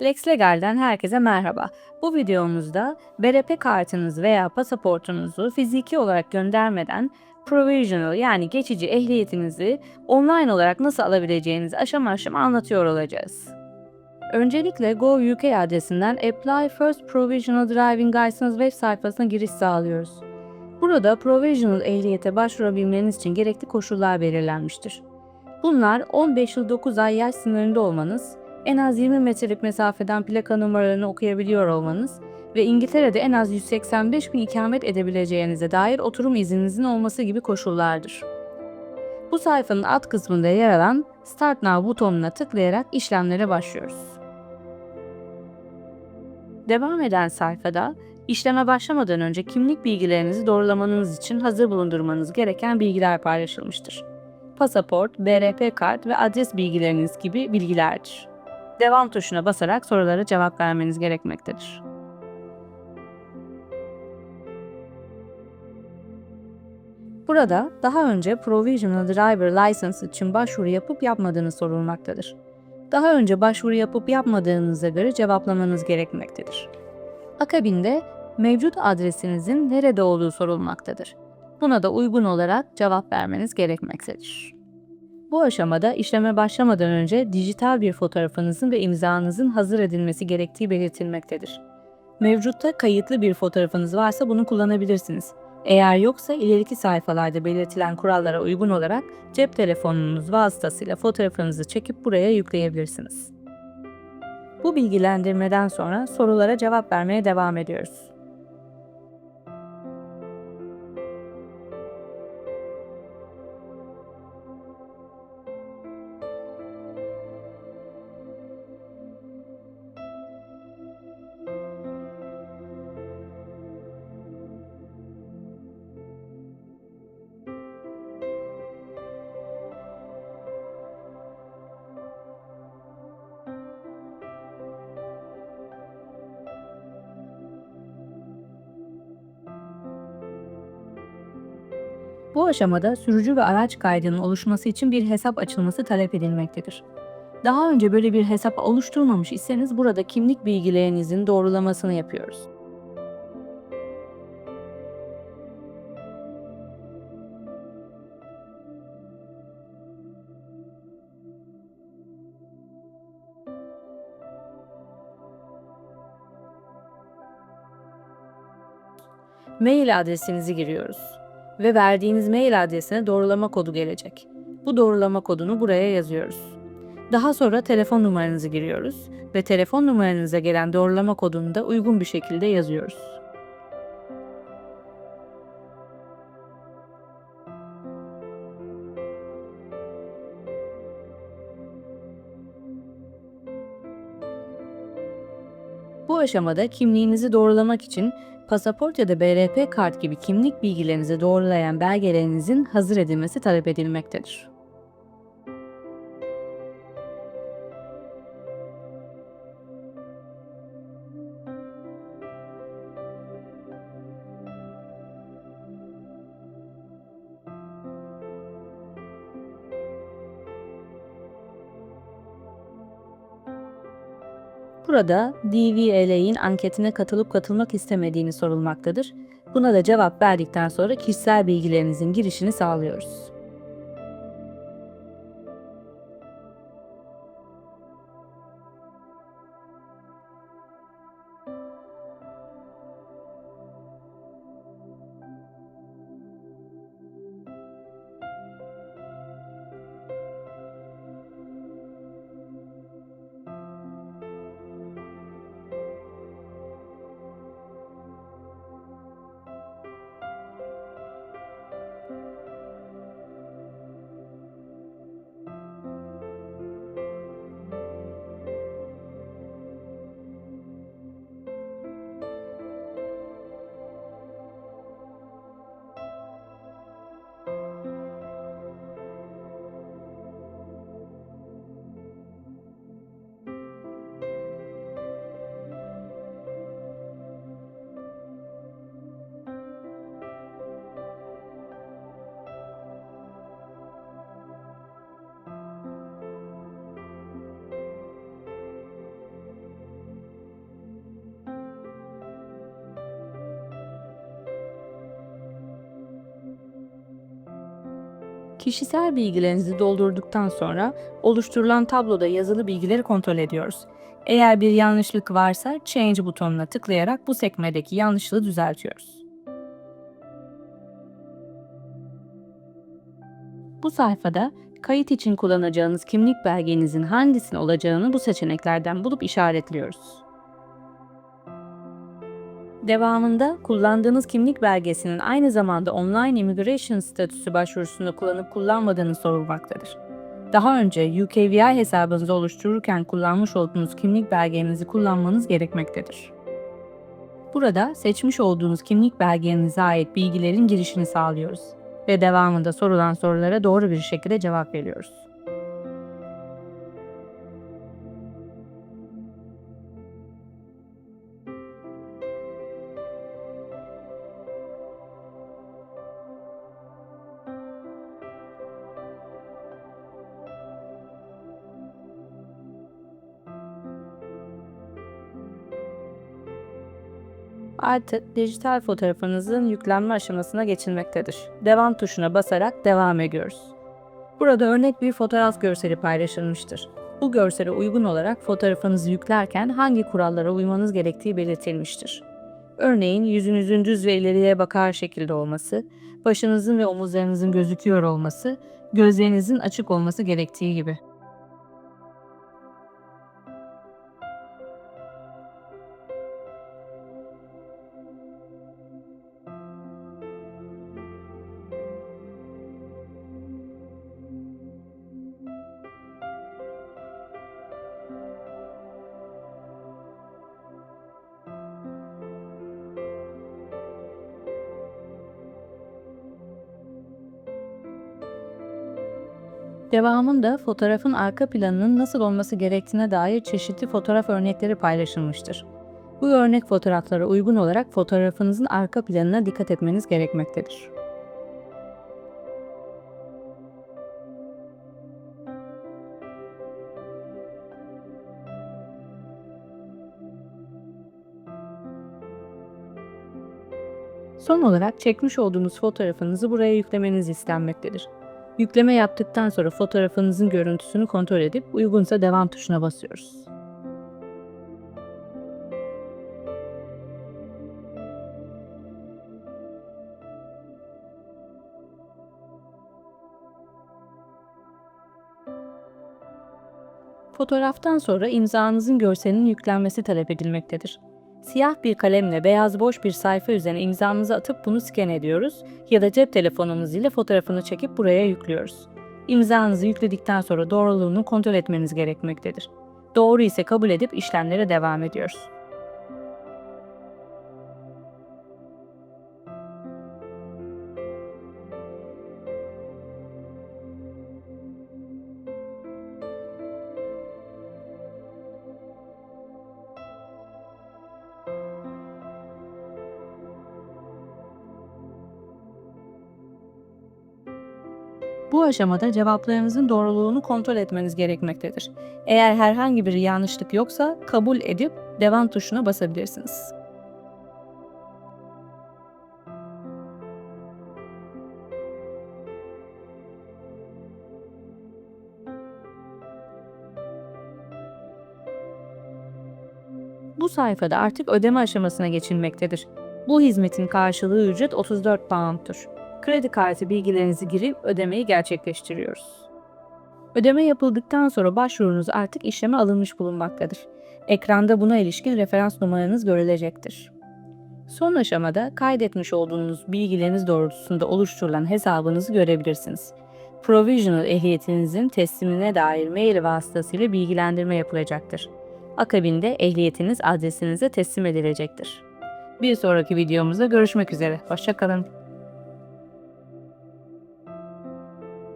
Flex Legal'den herkese merhaba. Bu videomuzda BRP kartınız veya pasaportunuzu fiziki olarak göndermeden provisional yani geçici ehliyetinizi online olarak nasıl alabileceğinizi aşama aşama anlatıyor olacağız. Öncelikle Go UK adresinden Apply First Provisional Driving License web sayfasına giriş sağlıyoruz. Burada provisional ehliyete başvurabilmeniz için gerekli koşullar belirlenmiştir. Bunlar 15 yıl 9 ay yaş sınırında olmanız, en az 20 metrelik mesafeden plaka numaralarını okuyabiliyor olmanız ve İngiltere'de en az 185 gün ikamet edebileceğinize dair oturum izninizin olması gibi koşullardır. Bu sayfanın alt kısmında yer alan Start Now butonuna tıklayarak işlemlere başlıyoruz. Devam eden sayfada işleme başlamadan önce kimlik bilgilerinizi doğrulamanız için hazır bulundurmanız gereken bilgiler paylaşılmıştır. Pasaport, BRP kart ve adres bilgileriniz gibi bilgilerdir. Devam tuşuna basarak sorulara cevap vermeniz gerekmektedir. Burada daha önce Provisional Driver License için başvuru yapıp yapmadığınız sorulmaktadır. Daha önce başvuru yapıp yapmadığınıza göre cevaplamanız gerekmektedir. Akabinde mevcut adresinizin nerede olduğu sorulmaktadır. Buna da uygun olarak cevap vermeniz gerekmektedir. Bu aşamada işleme başlamadan önce dijital bir fotoğrafınızın ve imzanızın hazır edilmesi gerektiği belirtilmektedir. Mevcutta kayıtlı bir fotoğrafınız varsa bunu kullanabilirsiniz. Eğer yoksa ileriki sayfalarda belirtilen kurallara uygun olarak cep telefonunuz vasıtasıyla fotoğrafınızı çekip buraya yükleyebilirsiniz. Bu bilgilendirmeden sonra sorulara cevap vermeye devam ediyoruz. Aşamada sürücü ve araç kaydının oluşması için bir hesap açılması talep edilmektedir. Daha önce böyle bir hesap oluşturmamış iseniz burada kimlik bilgilerinizin doğrulamasını yapıyoruz. Mail adresinizi giriyoruz ve verdiğiniz mail adresine doğrulama kodu gelecek. Bu doğrulama kodunu buraya yazıyoruz. Daha sonra telefon numaranızı giriyoruz ve telefon numaranıza gelen doğrulama kodunu da uygun bir şekilde yazıyoruz. Bu aşamada kimliğinizi doğrulamak için pasaport ya da BRP kart gibi kimlik bilgilerinizi doğrulayan belgelerinizin hazır edilmesi talep edilmektedir. Burada DVLA'in anketine katılıp katılmak istemediğini sorulmaktadır. Buna da cevap verdikten sonra kişisel bilgilerinizin girişini sağlıyoruz. Kişisel bilgilerinizi doldurduktan sonra oluşturulan tabloda yazılı bilgileri kontrol ediyoruz. Eğer bir yanlışlık varsa Change butonuna tıklayarak bu sekmedeki yanlışlığı düzeltiyoruz. Bu sayfada kayıt için kullanacağınız kimlik belgenizin hangisinin olacağını bu seçeneklerden bulup işaretliyoruz. Devamında kullandığınız kimlik belgesinin aynı zamanda online immigration statüsü başvurusunda kullanıp kullanmadığını sorulmaktadır. Daha önce UKVI hesabınızı oluştururken kullanmış olduğunuz kimlik belgenizi kullanmanız gerekmektedir. Burada seçmiş olduğunuz kimlik belgenize ait bilgilerin girişini sağlıyoruz ve devamında sorulan sorulara doğru bir şekilde cevap veriyoruz. Artık dijital fotoğrafınızın yüklenme aşamasına geçilmektedir. Devam tuşuna basarak devam ediyoruz. Burada örnek bir fotoğraf görseli paylaşılmıştır. Bu görsele uygun olarak fotoğrafınızı yüklerken hangi kurallara uymanız gerektiği belirtilmiştir. Örneğin yüzünüzün düz ve ileriye bakar şekilde olması, başınızın ve omuzlarınızın gözüküyor olması, gözlerinizin açık olması gerektiği gibi. Devamında fotoğrafın arka planının nasıl olması gerektiğine dair çeşitli fotoğraf örnekleri paylaşılmıştır. Bu örnek fotoğraflara uygun olarak fotoğrafınızın arka planına dikkat etmeniz gerekmektedir. Son olarak çekmiş olduğunuz fotoğrafınızı buraya yüklemeniz istenmektedir. Yükleme yaptıktan sonra fotoğrafınızın görüntüsünü kontrol edip uygunsa devam tuşuna basıyoruz. Fotoğraftan sonra imzanızın görselinin yüklenmesi talep edilmektedir. Siyah bir kalemle beyaz boş bir sayfa üzerine imzamızı atıp bunu scan ediyoruz ya da cep telefonumuz ile fotoğrafını çekip buraya yüklüyoruz. İmzanızı yükledikten sonra doğruluğunu kontrol etmeniz gerekmektedir. Doğru ise kabul edip işlemlere devam ediyoruz. Bu aşamada cevaplarınızın doğruluğunu kontrol etmeniz gerekmektedir. Eğer herhangi bir yanlışlık yoksa kabul edip devam tuşuna basabilirsiniz. Bu sayfada artık ödeme aşamasına geçilmektedir. Bu hizmetin karşılığı ücret 34 pound'tur kredi kartı bilgilerinizi girip ödemeyi gerçekleştiriyoruz. Ödeme yapıldıktan sonra başvurunuz artık işleme alınmış bulunmaktadır. Ekranda buna ilişkin referans numaranız görülecektir. Son aşamada kaydetmiş olduğunuz bilgileriniz doğrultusunda oluşturulan hesabınızı görebilirsiniz. Provisional ehliyetinizin teslimine dair mail vasıtasıyla bilgilendirme yapılacaktır. Akabinde ehliyetiniz adresinize teslim edilecektir. Bir sonraki videomuzda görüşmek üzere. Hoşçakalın.